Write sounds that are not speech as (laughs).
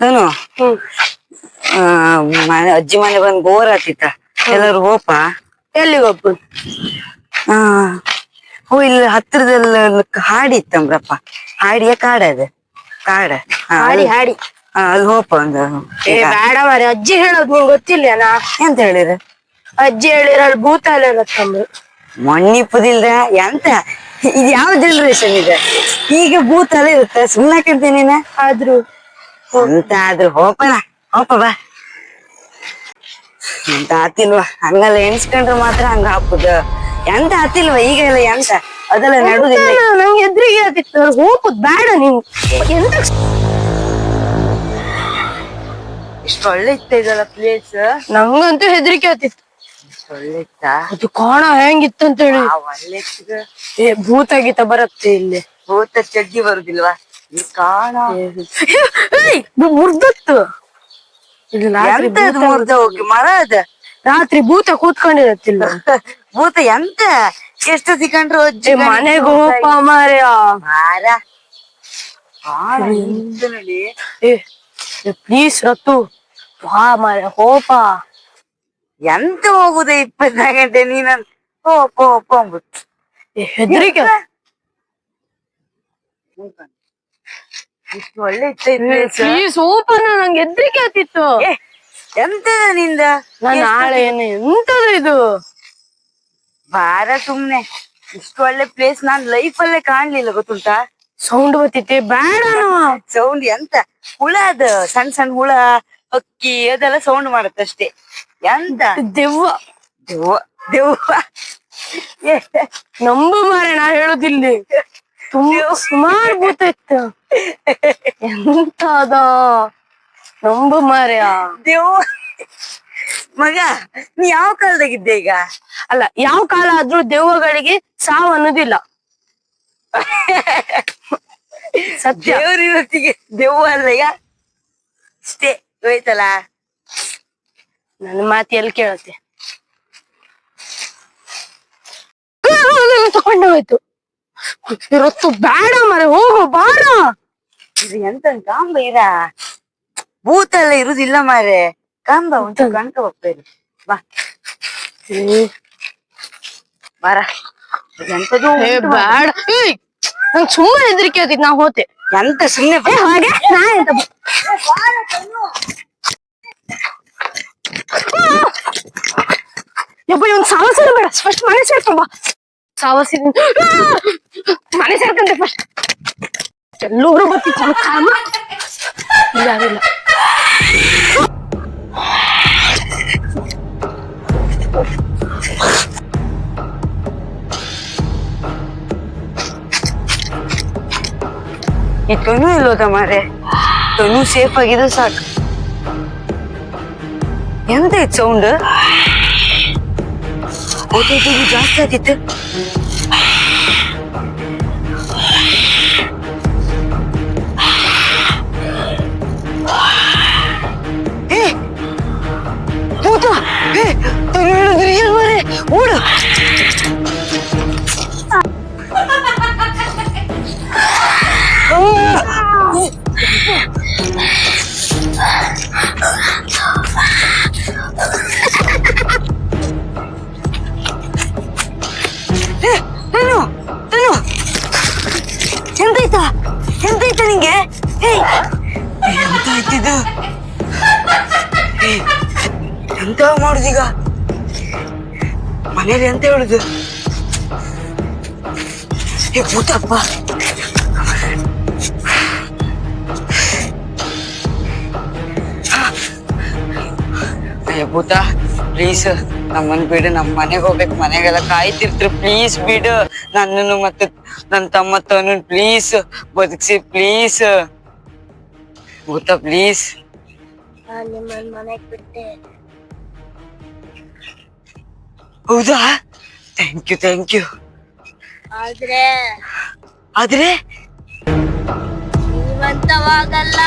ಧನು ಮನೆ ಅಜ್ಜಿ ಮನೆ ಬಂದ್ ಬೋರ್ ಆತಿತ್ತ ಎಲ್ಲರೂ ಹೋಪ? ಎಲ್ಲಿ ಆ ಓ ಇಲ್ಲಿ ಹಾಡಿ ಹಾಡಿತ್ತಂಬ್ರಪ್ಪ ಹಾಡಿಯ ಕಾಡ ಅದು? ಕಾಡ. ಹಾಡಿ ಹಾಡಿ. ಅಲ್ಲಿ ಹೋಪ ಒಂದು. ಏ ಬೇಡ ಮಾರಿ ಅಜ್ಜಿ ಹೇಳೋದು ನಿಂಗೆ ಗೊತ್ತಿಲ್ಲ ನಾ? ಎಂತ ಹೇಳಿರ ಅಜ್ಜಿ ಹೇಳಿರ ಅಲ್ಲಿ ಭೂತ ಇರತ್ತಂದ್ರು ಮಣ್ಣಿ ಪುದಿಲ್ದ ಎಂತ? ಇದು ಯಾವ ಜನರೇಷನ್ ಇದೆ? ಈಗ ಭೂತಲ್ಲ ಇರುತ್ತೆ? ಸುಮ್ಮನೆ ಕೇಳ್ತೀನಿ ನೀನ? ಆದ್ರೂ. ಎಂತ ಆದ್ರೂ ಹೋಪನ ಹೋಪ ಬಾ ಎಂತ ಆತಿಲ್ವಾ? ಹಂಗಲ್ಲ ಎಣಿಸ್ಕೊಂಡ್ರೆ ಮಾತ್ರ ಹಂಗ ಹಾಕುದ ಎಂತ ಆತಿಲ್ವಾ ಈಗ ಎಲ್ಲ ಎಂತ ಅದೆಲ್ಲ ನಡುದಿಲ್ಲ ನಂಗೆ ಎದ್ರಿಗೆ ಆಗಿತ್ತು ಹೋಗುದ್ ಬೇಡ ನೀವು ಎಂತ ಇಷ್ಟು ಒಳ್ಳೆ ಇತ್ತ ಇದಲ್ಲ ಪ್ಲೇಸ್ ನಂಗಂತೂ ಹೆದರಿಕೆ ಆತಿತ್ತು. ಒಳ್ಳೆ ಇತ್ತ? ಅದು ಕಾಣ ಹೆಂಗಿತ್ತಂತ ಹೇಳಿ ಒಳ್ಳೆ ಭೂತ ಗೀತ ಬರುತ್ತೆ ಇಲ್ಲಿ. ಭೂತ ಚಡ್ಡಿ ಬರುದಿಲ್ವಾ? ಇದು ಮುರ್ದತ್ತು. ಇಲ್ಲಿ ರಾತ್ರಿ ಮುರ್ದ ಹೋಗಿ ಮರ ಅದ? ರಾತ್ರಿ ಭೂತ ಕೂತ್ಕೊಂಡಿರತ್ತಿಲ್ಲ. (laughs) ಭೂತ ಎಂತ? ಎಷ್ಟು ಸಿಕ್ಕಂಡ್ರು ಅಜ್ಜಿ ಮನೆಗೆ ಹೋಪ ಮಾರ್ಯ ಮಾರ. ನೋಡಿ ಏ ಪ್ಲೀಸ್ ರತ್ತು. ಬಾ ಮಾರ್ಯ ಹೋಪ. ಎಂತ ಹೋಗುದ ಇಪ್ಪತ್ನಾಲ್ಕು ಗಂಟೆ ನೀನ ಹೋಪ ಅಂದ್ಬಿಟ್ಟು. ಏ, ಹೆದ್ರಿಕೆ. ಇಷ್ಟು ಒಳ್ಳೆ ಇತ್ತ ಈ place. ಪ್ಲೀಸ್ ಓಪನ್ ನಂಗೆ ಹೆದ್ರಿಕೆ ಆತಿತ್ತು ಏ, ಎಂತದ ನಿಂದ ನಾನ್ ನಾಳೆ ಏನು ಎಂತದು ಇದು? ಬಾರ ಸುಮ್ನೆ. ಇಷ್ಟು ಒಳ್ಳೆ ಪ್ಲೇಸ್ ನಾನ್ ಲೈಫ್ ಅಲ್ಲೇ ಕಾಣ್ಲಿಲ್ಲ ಗೊತ್ತುಂಟಾ? ಸೌಂಡ್ ಬತ್ತಿತ್ತೆ ಬೇಡ ಸೌಂಡ್ ಎಂತ? ಹುಳ ಅದ ಸಣ್ಣ ಸಣ್ಣ ಹುಳ ಹಕ್ಕಿ ಅದೆಲ್ಲ ಸೌಂಡ್ ಮಾಡತ್ತಷ್ಟೇ ಎಂತ? ದೆವ್ವ. ದೆವ್ವ ದೆವ್ವ. ಏ, ನಂಬು ಮಾರೆ ನಾ ಹೇಳುದಿಲ್ಲ. ಸುಮಾರು ಭೂತ ಇತ್ತು ಎಂತ ಅದ ನಂಬು ಮಾರ್ಯ ಮಗ ನೀ ಯಾವ ಕಾಲದಾಗಿದ್ದೆ ಈಗ? ಅಲ್ಲ ಯಾವ ಕಾಲ ಆದ್ರೂ ದೇವಗಳಿಗೆ ಸಾವು ಅನ್ನೋದಿಲ್ಲ. ಸತ್ಯ. ದೇವ್ರಿವತ್ತಿಗೆ ದೆವ್ವ ಅಲ್ಲ ಈಗ? ಇಷ್ಟೇ ಹೋಯ್ತಲ್ಲ? ನನ್ನ ಮಾತು ಎಲ್ಲಿ ಕೇಳತ್ತೆ? ತಗೊಂಡು ಹೋಯ್ತು. ಇವತ್ತು ಬೇಡ ಮರೆ ಹೋಗು ಬಾರ. ಇದು ಎಂತ ಕಾಂಬ ಇರ? ಭೂತ ಎಲ್ಲ ಇರುದಿಲ್ಲ ಮಾರೆ. ಕಾಂಬ ಉಂಟು ಕಣ್ಕ ಹೋಗ್ಬೇಡಿ. ಬಾ. ಬಾರ. ಎಂತದು ಏ ಬೇಡ ಏಯ್ ನಂಗ್ ಸುಮ್ಮನೆ ಹೆದರಿಕೆ ಆತಿತ್ ನಾ ಹೋತೆ. ಎಂತ ಸುಮ್ನೆ ಬಾ. ಹಾಗೆ? ನಾ ಎಂತ ಬ- ಯಪ್ಪ ಇವ್ನ್ ಸಾವಸಿನ ಬೇಡ. ಫಸ್ಟ್ ಮನೆ ಸೇರ್ಕೊಂಡ್ ಬಾ. ಸಾವಸಿನ. ಮನೆ ಸೇರ್ಕಂತೆ ಫಸ್ಟ್ ಎಲ್ಲರೂ ಬರ್ತಿತ್ತು ಕಾಮ ಇಲ್ಲ ಯಾರಿಲ್ಲ ಈ ತೊನು ಇಲ್ಲೋದ ಮಾರೆ ತೊನು ಸೇಫ್ ಆಗಿದ್ದು ಸಾಕು ಎಂತ ಇತ್ತು ಸೌಂಡ್ ಜಾಸ್ತಿ ಆತಿತ್ತು ಎಂತ ಮಾಡುದೀಗ? ಮನೇಲಿ ಎಂತ ಹೇಳುದು? ಏ ಅಯ್ಯ ಭೂತ ಪ್ಲೀಸ್ ನಮ್ಮನ್ ಬಿಡು ನಮ್ಮ ಮನೆಗ್ ಹೋಗ್ಬೇಕು, ಮನೆಗೆಲ್ಲ ಕಾಯ್ತಿರ್ತ್ರು. ಪ್ಲೀಸ್ ಬಿಡು, ನನ್ನನ್ನು ಮತ್ತೆ ನನ್ನ ತಮ್ಮ ತನ್ನ ಪ್ಲೀಸ್ ಬದುಕ್ಸಿ ಪ್ಲೀಸ್ ಭೂತ ಪ್ಲೀಸ್ ನಿಮ್ಮನ್ ಮನೆಗ್ ಬಿಟ್ಟೆ. ಹೌದಾ? ಥ್ಯಾಂಕ್ ಯು ಥ್ಯಾಂಕ್ ಯು ಆದ್ರೆ ಆದ್ರೆ? ಜೀವಂತವಾಗಲ್ಲ